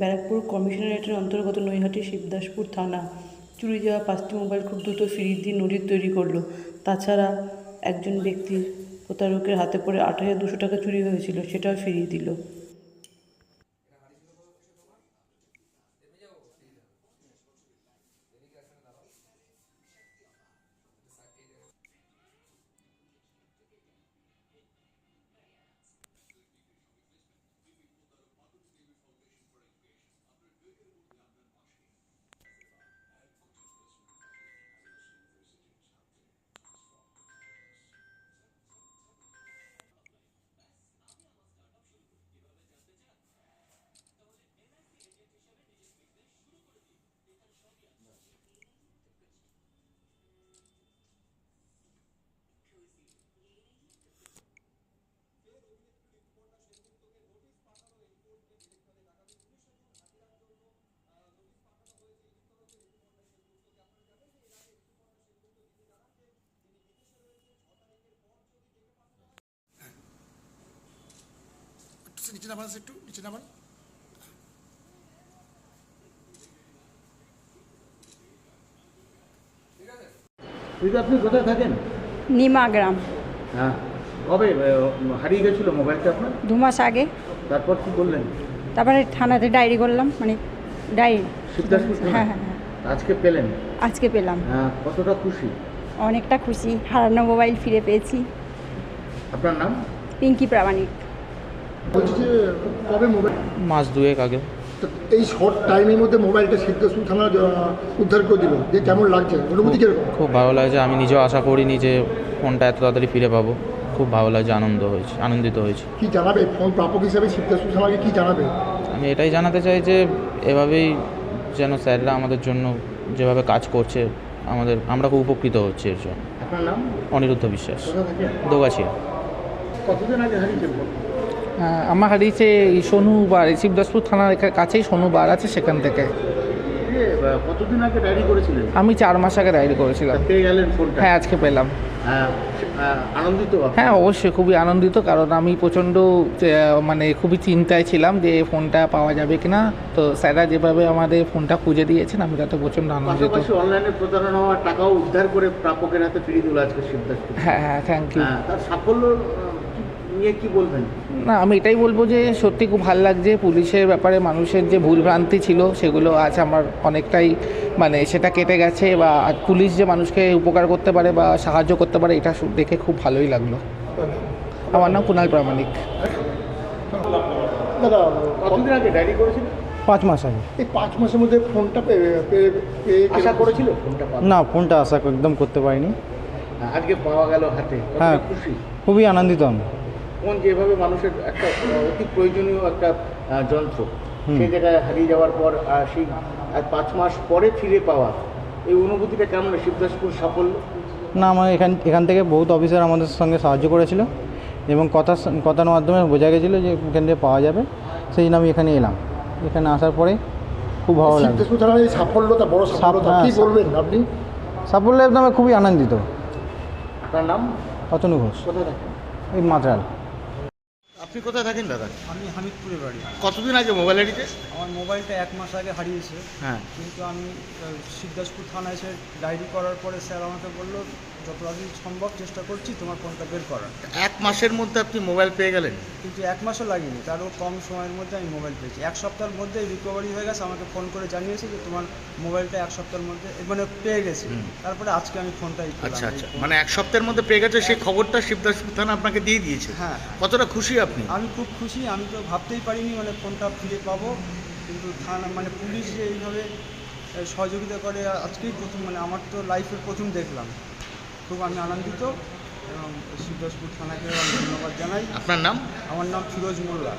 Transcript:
ব্যারাকপুর কমিশনারেটের অন্তর্গত নৈহাটি শিবদাসপুর থানা চুরি যাওয়া পাঁচটি মোবাইল খুব দ্রুত ফিরিয়ে দিয়ে নজির তৈরি করল। তাছাড়া একজন ব্যক্তির প্রতারকের হাতে পড়ে আট হাজার দুশো টাকা চুরি হয়েছিল, সেটাও ফিরিয়ে দিল। নিচে নামান একটু নিচে নামান। দিদি আপনি কোথায় থাকেন? নিমা গ্রাম হ্যাঁ। কবে হারিয়ে গেছিল মোবাইলটা আপনার? দু মাস আগে। তারপর কি বললেন? তারপরে থানাতে ডায়েরি করলাম মানে ডায়েরি? হ্যাঁ হ্যাঁ হ্যাঁ। আজকে পেলেন? আজকে পেলাম। হ্যাঁ, কতটা খুশি? অনেকটা খুশি। হারানো মোবাইল ফিরে পেয়েছি। আপনার নাম? পিঙ্কি প্রামাণিক। বলছি যে কবে মোবাইল মাস দুয়েক আগে। তো এই শর্ট টাইমের মধ্যে মোবাইলটা সিদ্ধেশ্বর থানা উদ্ধার করে দিল। যে কেমন লাগছে? অনুভূতি কীরকম? খুব ভালো লাগছে। আমি নিজেও আশা করিনি যে ফোনটা এত তাড়াতাড়ি ফিরে পাবো। খুব ভালো লাগছে আনন্দ হয়েছে আনন্দিত হয়েছে। কি জানাবে? ফোন প্রাপক হিসাবে সিদ্ধেশ্বর থানাকে কি জানাবে? আমি এটাই জানাতে চাই যে এভাবেই যেন স্যাররা আমাদের জন্য যেভাবে কাজ করছে আমাদের আমরা খুব উপকৃত হচ্ছি এর জন্য। আপনার নাম? অনিরুদ্ধ বিশ্বাস। দোগাছিয়া। কতদিন আগে হারিয়েছে ফোন? আহ, আমার হারিয়েছে এই সোনু বার এই শিবদাসপুর থানার কাছেই সোনু বার আছে সেখান থেকে। কতদিন আগে ডায়েরি করেছিলেন? আমি চার মাস আগে ডায়েরি করেছিলাম। পেয়ে গেলেন ফোনটা? হ্যাঁ আজকে পেলাম। হ্যাঁ, আনন্দিত? হ্যাঁ অবশ্যই খুবই আনন্দিত কারণ আমি প্রচণ্ড মানে খুবই চিন্তায় ছিলাম যে ফোনটা পাওয়া যাবে কিনা। তো স্যাররা যেভাবে আমাদের ফোনটা খুঁজে দিয়েছেন আমি তাতে প্রচণ্ড আনন্দিত। অনলাইনে প্রতারণা হওয়ার টাকাও উদ্ধার করে প্রাপকের হাতে ফিরিয়ে দিল আজকে হ্যাঁ হ্যাঁ থ্যাংক ইউ তার সাফল্য নিয়ে কি বলবেন? না আমি এটাই বলব যে সত্যি খুব ভালো লাগছে পুলিশের ব্যাপারে মানুষের যে ভুলভ্রান্তি ছিল সেগুলো আজ আমার অনেকটাই মানে সেটা কেটে গেছে বা আজ পুলিশ যে মানুষকে উপকার করতে পারে বা সাহায্য করতে পারে এটা দেখে খুব ভালোই লাগল। আমার নাম কুণাল প্রামাণিক। দাদা কতদিন আগে ডায়েরি করেছিল পাঁচ মাস আগে। এই পাঁচ মাসের মধ্যে ফোনটা পেয়ে পেয়ে পেয়ে আশা করেছিল? ফোনটা না ফোনটা আশা একদম করতে পারিনি। হ্যাঁ, আজকে পাওয়া গেল হাতে। হ্যাঁ। খুশি? খুবই আনন্দিত আমি। ফোন যেভাবে মানুষের একটা অতি প্রয়োজনীয় একটা যন্ত্র। সেই জায়গায় হারিয়ে যাওয়ার পর সেই পাঁচ মাস পরে ফিরে পাওয়া এই অনুভূতিটা কেমন? শিবদাসপুর সাফল্য? না আমার এখান এখান থেকে বহুত অফিসার আমাদের সঙ্গে সাহায্য করেছিল এবং কথার স- কথার মাধ্যমে বোঝা গেছিল যে এখান থেকে পাওয়া যাবে। সেই জন্য আমি এখানে এলাম। এখানে আসার পরে খুব ভালো এই সাফল্যতা বড় সাফল্যতা হ্যাঁ, কি বলবেন আপনি? সাফল্য একদম খুবই আনন্দিত। তার নাম? অতনু ঘোষ। এই মাত্রাল। আপনি কোথায় থাকেন দাদা? আমি হামিদপুরে বাড়ি। কতদিন আগে মোবাইল হারিয়েছে আমার মোবাইলটা এক মাস আগে হারিয়েছে। হ্যাঁ। কিন্তু আমি সিদ্ধাসপুর শিবদাসপুর থানায় এসে ডায়েরি করার পরে স্যার আমাকে বলল যত আগে সম্ভব চেষ্টা করছি তোমার ফোনটা বের করার। এক মাসের মধ্যে আপনি মোবাইল পেয়ে গেলেন? কিন্তু এক মাসও লাগেনি তারও কম সময়ের মধ্যে আমি মোবাইল পেয়েছি। এক সপ্তাহের মধ্যে রিকভারি হয়ে গেছে আমাকে ফোন করে জানিয়েছে যে তোমার মোবাইলটা এক সপ্তাহের মধ্যে মানে পেয়ে গেছি। তারপরে আজকে আমি ফোনটাই আচ্ছা আচ্ছা। মানে এক সপ্তাহের মধ্যে পেয়ে গেছে সেই খবরটা শিবদাসপুর থানা আপনাকে দিয়ে দিয়েছে। হ্যাঁ। কতটা খুশি আপনি? আমি খুব খুশি আমি তো ভাবতেই পারিনি মানে ফোনটা ফিরে পাবো। কিন্তু থানা মানে পুলিশ যে এইভাবে সহযোগিতা করে আজকেই প্রথম মানে আমার তো লাইফের প্রথম দেখলাম। খুব আমি আনন্দিত এবং শিবদাসপুর থানাকে আমি ধন্যবাদ জানাই। আপনার নাম? আমার নাম ফিরোজ মোল্লা।